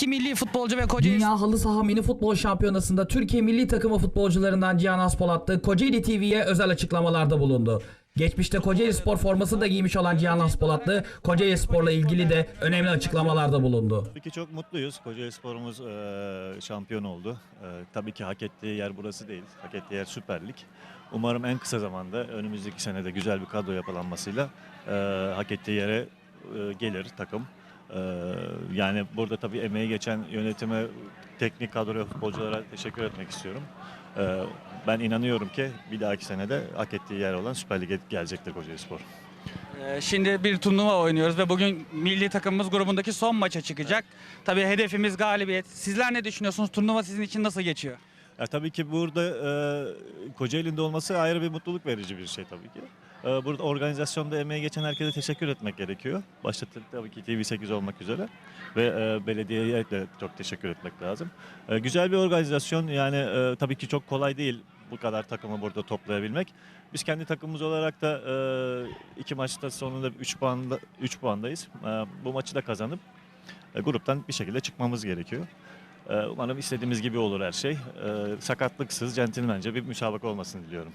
eski milli futbolcu ve Kocaeli Dünya Halı Saha Mini Futbol Şampiyonası'nda Türkiye milli takımı futbolcularından Cihan Haspolatlı Kocaeli TV'ye özel açıklamalarda bulundu. Geçmişte Kocaeli Spor forması da giymiş olan Cihan Haspolatlı, Kocaeli Spor'la ilgili de önemli açıklamalarda bulundu. Tabii ki çok mutluyuz. Kocaeli Spor'umuz eee, şampiyon oldu. Eee, tabii ki hak ettiği yer burası değil. Hak ettiği yer Süper Lig. Umarım en kısa zamanda önümüzdeki senede güzel bir kadro yapılanmasıyla eee, hak ettiği yere eee, gelir takım. Eee, yani burada tabii emeği geçen yönetime, teknik kadroya, futbolculara teşekkür etmek istiyorum. Eee, ben inanıyorum ki bir dahaki senede hak ettiği yer olan Süper Lig'e gelecektir Kocaeli Spor. Ee, Şimdi bir turnuva oynuyoruz ve bugün milli takımımız grubundaki son maça çıkacak. Tabii hedefimiz galibiyet. Sizler ne düşünüyorsunuz? Turnuva sizin için nasıl geçiyor? Ya tabii ki burada e, Kocaeli'nde olması ayrı bir mutluluk verici bir şey tabii ki. E, burada organizasyonda emeği geçen herkese teşekkür etmek gerekiyor. Başta t- tabii ki TV8 olmak üzere ve e, belediyeye de çok teşekkür etmek lazım. E, güzel bir organizasyon yani e, tabii ki çok kolay değil bu kadar takımı burada toplayabilmek. Biz kendi takımımız olarak da iki maçta sonunda 3 puanda 3 puandayız. Bu maçı da kazanıp gruptan bir şekilde çıkmamız gerekiyor. Ee, Umarım istediğimiz gibi olur her şey. Ee, Sakatlıksız, centilmence bir müsabaka olmasını diliyorum.